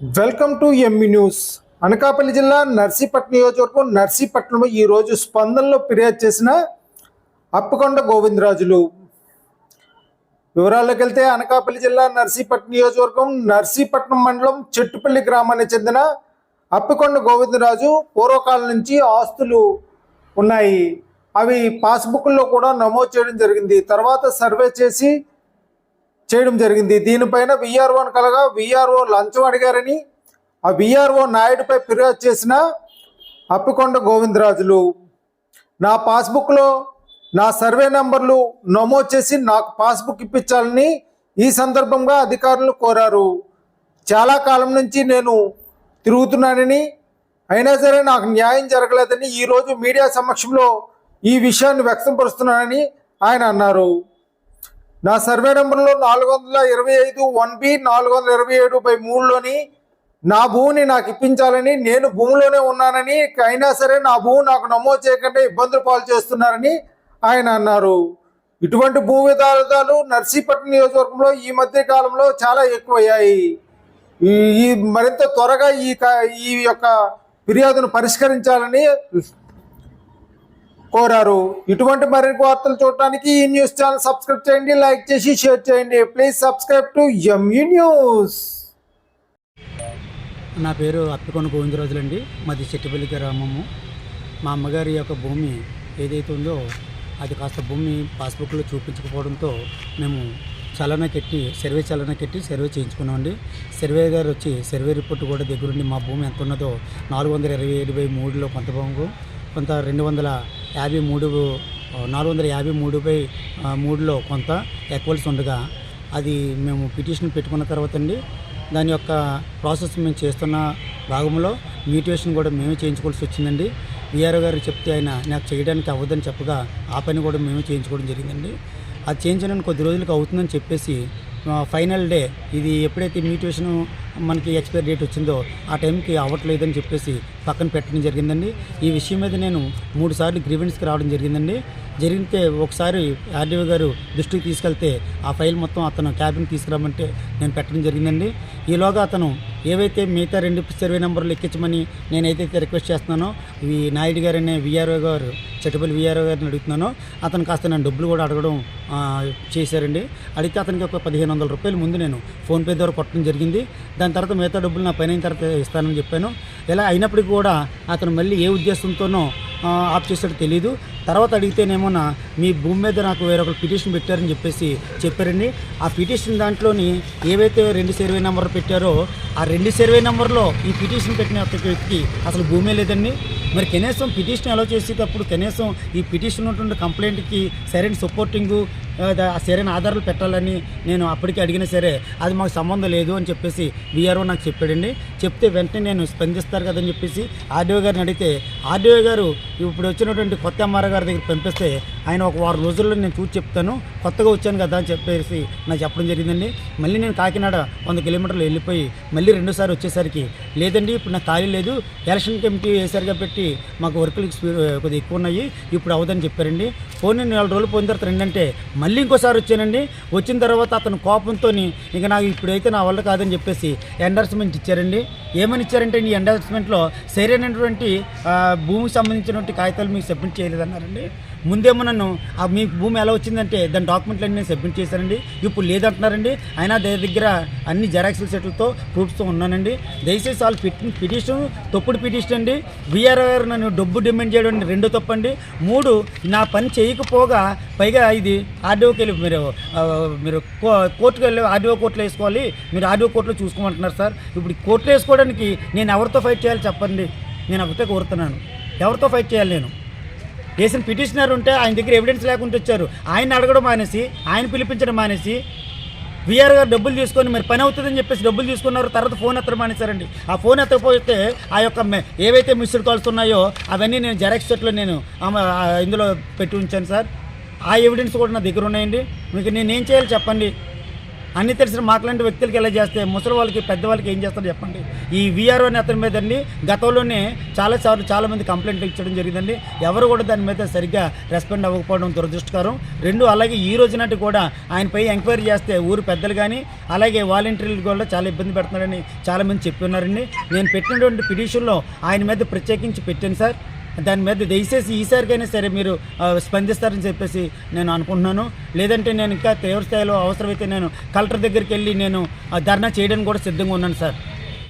Welcome to ME news. Anakapalli జిల్లా నర్సీపట్నం నియోజకవర్గం నర్సీపట్నంలో ఈరోజు స్పందనలో ఫిర్యాదు చేసిన అప్పకొండ గోవిందరాజులు. వివరాల్లోకి వెళ్తే అనకాపల్లి జిల్లా నర్సీపట్నం నియోజకవర్గం నర్సీపట్నం మండలం చెట్టుపల్లి గ్రామానికి చెందిన అప్పికొండ గోవిందరాజు పూర్వకాలం నుంచి ఆస్తులు ఉన్నాయి. అవి పాస్బుక్లో కూడా నమోదు చేయడం జరిగింది. తర్వాత సర్వే చేసి చేయడం జరిగింది. దీనిపైన విఆర్ఓని కలగా విఆర్ఓ లంచం అడిగారని ఆ విఆర్ఓ నాయుడుపై ఫిర్యాదు చేసిన అప్పికొండ గోవిందరాజులు నా పాస్బుక్లో నా సర్వే నంబర్లు నమోదు చేసి నాకు పాస్బుక్ ఇప్పించాలని ఈ సందర్భంగా అధికారులు కోరారు. చాలా కాలం నుంచి నేను తిరుగుతున్నానని అయినా సరే నాకు న్యాయం జరగలేదని ఈరోజు మీడియా సమక్షంలో ఈ విషయాన్ని వ్యక్తపరుస్తున్నానని ఆయన అన్నారు. నా సర్వే నెంబర్లో నాలుగు వందల ఇరవై ఐదు వన్ బి నాలుగు వందల ఇరవై ఏడు బై మూడులోని నా భూమిని నాకు ఇప్పించాలని నేను భూమిలోనే ఉన్నానని అయినా సరే నా భూమి నాకు నమోదు చేయకుండా ఇబ్బందులు పాలు చేస్తున్నారని ఆయన అన్నారు. ఇటువంటి భూ విధానాలు నర్సీపట్నం నియోజకవర్గంలో ఈ మధ్య కాలంలో చాలా ఎక్కువయ్యాయి. ఈ ఈ మరింత త్వరగా ఈ క- ఈ యొక్క ఫిర్యాదును పరిష్కరించాలని కోరారు. ఇటువంటి మరిన్ని వార్తలు చూడటానికి ఈ న్యూస్ ఛానల్ సబ్స్క్రైబ్ చేయండి లైక్ చేసి షేర్ చేయండి. Please subscribe to ME news. నా పేరు అప్పికొండ గోవింద రోజులండి మాది చెట్టుపల్లి గ్రామము. మా అమ్మగారి యొక్క భూమి ఏదైతే ఉందో అది కాస్త భూమి పాస్బుక్లో చూపించకపోవడంతో మేము చలన కెట్టి సర్వే చలన కెట్టి సర్వే చేయించుకున్నామండి. సర్వే గారు వచ్చి సర్వే రిపోర్ట్ కూడా దగ్గరుండి మా భూమి ఎంత ఉన్నదో నాలుగు వందల ఇరవై ఏడు బై మూడులో కొంత భూము కొంత రెండు వందల యాభై మూడు నాలుగు వందల యాభై మూడుపై మూడులో కొంత ఎక్వల్స్ ఉండగా అది మేము పిటిషన్ పెట్టుకున్న తర్వాత అండి దాని యొక్క ప్రాసెస్ మేము చేస్తున్న భాగంలో మ్యూటేషన్ కూడా మేమే చేయించుకోవాల్సి వచ్చిందండి. విఆర్ఓ గారు చెప్తే ఆయన నాకు చేయడానికి అవ్వదని చెప్పగా ఆ పని కూడా మేమే చేయించుకోవడం జరిగిందండి. అది చేయించడానికి కొద్ది రోజులకు అవుతుందని చెప్పేసి ఫైనల్ డే ఇది ఎప్పుడైతే మ్యూటేషన్ మనకి ఎక్స్పైర్ డేట్ వచ్చిందో ఆ టైంకి అవ్వట్లేదని చెప్పేసి పక్కన పెట్టడం జరిగిందండి. ఈ విషయం మీద నేను మూడు సార్లు గ్రీవెన్స్కి రావడం జరిగిందండి. జరిగితే ఒకసారి ఆర్డీఓ గారు దృష్టికి తీసుకెళ్తే ఆ ఫైల్ మొత్తం అతను క్యాబిన్ తీసుకురామంటే నేను పెట్టడం జరిగిందండి. ఈలోగా అతను ఏవైతే మిగతా రెండు సర్వే నెంబర్లు ఎక్కించమని నేనైతే రిక్వెస్ట్ చేస్తున్నానో ఈ నాయుడు గారు అనే విఆర్ఓ గారు చెట్టుపల్లి వీఆర్ఓ గారిని అడుగుతున్నాను. అతను కాస్త నేను డబ్బులు కూడా అడగడం చేశారండి. అడిగితే అతనికి ఒక పదిహేను వందల రూపాయలు ముందు నేను ఫోన్పే ద్వారా కొట్టడం జరిగింది. దాని తర్వాత మిగతా డబ్బులు నా పైన తర్వాత ఇస్తానని చెప్పాను. ఇలా అయినప్పటికీ కూడా అతను మళ్ళీ ఏ ఉద్దేశంతోనో ఆఫ్ చేశాడో తెలియదు తర్వాత అడిగితేనేమో నా మీ భూమి మీద నాకు వేరొకరు పిటిషన్ పెట్టారని చెప్పేసి చెప్పారండి. ఆ పిటిషన్ దాంట్లోని ఏవైతే రెండు సర్వే నెంబర్ పెట్టారో ఆ రెండు సర్వే నెంబర్లో ఈ పిటిషన్ పెట్టిన వ్యక్తి వ్యక్తికి అసలు భూమే లేదండి. మరి కనీసం పిటిషన్ అలో చేసేటప్పుడు కనీసం ఈ పిటిషన్ ఉన్నటువంటి కంప్లైంట్కి సరైన సపోర్టింగ్ సరైన ఆధారాలు పెట్టాలని నేను అప్పటికి అడిగినా సరే అది మాకు సంబంధం లేదు అని చెప్పేసి విఆర్ఓ నాకు చెప్పాడండి. చెప్తే వెంటనే నేను స్పందిస్తారు కదని చెప్పేసి ఆర్డీఓ గారిని అడిగితే ఆర్డీఓ గారు ఇప్పుడు వచ్చినటువంటి కొత్త ఎంఆర్ఓ గారి దగ్గర పంపిస్తే ఆయన ఒక వారం రోజుల్లో నేను చూసి చెప్తాను. కొత్తగా వచ్చాను కదా అని చెప్పేసి నాకు చెప్పడం జరిగిందండి. మళ్ళీ నేను కాకినాడ వంద కిలోమీటర్లు వెళ్ళిపోయి మళ్ళీ రెండోసారి వచ్చేసరికి లేదండి ఇప్పుడు నాకు ఖాళీ లేదు. ఎలక్షన్ కమిటీ వేసారుగా పెట్టి మాకు వర్కులు కొద్దిగా ఎక్కువ ఉన్నాయి. ఇప్పుడు అవదని చెప్పారండి. పోనీ నాలుగు రోజులు పోయిన తర్వాత రెండంటే మళ్ళీ ఇంకోసారి వచ్చానండి. వచ్చిన తర్వాత అతను కోపంతో ఇంకా నాకు ఇప్పుడైతే నా వల్ల కాదని చెప్పేసి ఎండార్స్మెంట్ ఇచ్చారండి. ఏమని ఇచ్చారంటే ఈ ఎండార్స్మెంట్లో సరైనటువంటి భూమికి సంబంధించినటువంటి కాగితాలు మీకు సబ్మిట్ చేయలేదన్నారండి. ముందేమో నన్ను ఆ మీ భూమి ఎలా వచ్చిందంటే దాని డాక్యుమెంట్లు అన్నీ సబ్మిట్ చేశానండి. ఇప్పుడు లేదంటున్నారండి. అయినా దగ్గర దగ్గర అన్ని జెరాక్స్ సెట్లతో ప్రూఫ్స్తో ఉన్నానండి. దయచేసి వాళ్ళు పెట్టిన పిటిషన్ తప్పుడు పిటిషన్ అండి. వీఆర్ఆర్ నన్ను డబ్బు డిమాండ్ చేయడం అండి రెండో తప్పండి. మూడు నా పని చేయకపోగా పైగా ఇది ఆర్డీఓకి వెళ్ళి మీరు మీరు కో- కోర్టుకు వెళ్ళి ఆర్డీఓ కోర్టులో వేసుకోవాలి. మీరు ఆర్డీఓ కోర్టులో చూసుకోమంటున్నారు సార్. ఇప్పుడు కోర్టులో వేసుకోవడానికి నేను ఎవరితో ఫైట్ చేయాలి చెప్పండి. నేను ఒకటే కోరుతున్నాను. ఎవరితో ఫైట్ చేయాలి నేను? వేసిన పిటిషనర్ ఉంటే ఆయన దగ్గర ఎవిడెన్స్ లేకుండా వచ్చారు. ఆయన అడగడం మానేసి ఆయన పిలిపించడం మానేసి విఆర్ గారు డబ్బులు తీసుకొని మరి పని అవుతుందని చెప్పేసి డబ్బులు తీసుకున్నారు. తర్వాత ఫోన్ ఎత్తడం మానేశారండి. ఆ ఫోన్ ఎత్తకపోతే ఆ యొక్క ఏవైతే మిస్డ్ కాల్స్ ఉన్నాయో అవన్నీ నేను జెరాక్స్ సెట్లో నేను ఇందులో పెట్టి ఉంచాను సార్. ఆ ఎవిడెన్స్ కూడా నా దగ్గర ఉన్నాయండి. మీకు నేనేం చేయాలి చెప్పండి. అన్ని తెలిసిన మాట్లాంటి వ్యక్తులకి ఎలా చేస్తే ముసలి వాళ్ళకి పెద్దవాళ్ళకి ఏం చేస్తారో చెప్పండి. ఈ వీఆర్ఓ అనే మీద అండి గతంలోనే చాలాసార్లు చాలామంది కంప్లైంట్లు ఇచ్చడం జరిగిందండి. ఎవరు కూడా దాని మీద సరిగ్గా రెస్పాండ్ అవ్వకపోవడం దురదృష్టకరం. రెండు అలాగే ఈ రోజు నాటి కూడా ఆయనపై ఎంక్వైరీ చేస్తే ఊరు పెద్దలు కానీ అలాగే వాలంటీర్లు కూడా చాలా ఇబ్బంది పెడుతున్నారని చాలామంది చెప్పి ఉన్నారండి. నేను పెట్టినటువంటి పిటిషన్లో ఆయన మీద ప్రత్యేకించి పెట్టాను సార్. దాని మీద దయచేసి ఈసారికైనా సరే మీరు స్పందిస్తారని చెప్పేసి నేను అనుకుంటున్నాను. లేదంటే నేను ఇంకా తీవ్ర స్థాయిలో అవసరమైతే నేను కలెక్టర్ దగ్గరికి వెళ్ళి నేను ఆ, ధర్నా చేయడానికి కూడా సిద్ధంగా ఉన్నాను సార్.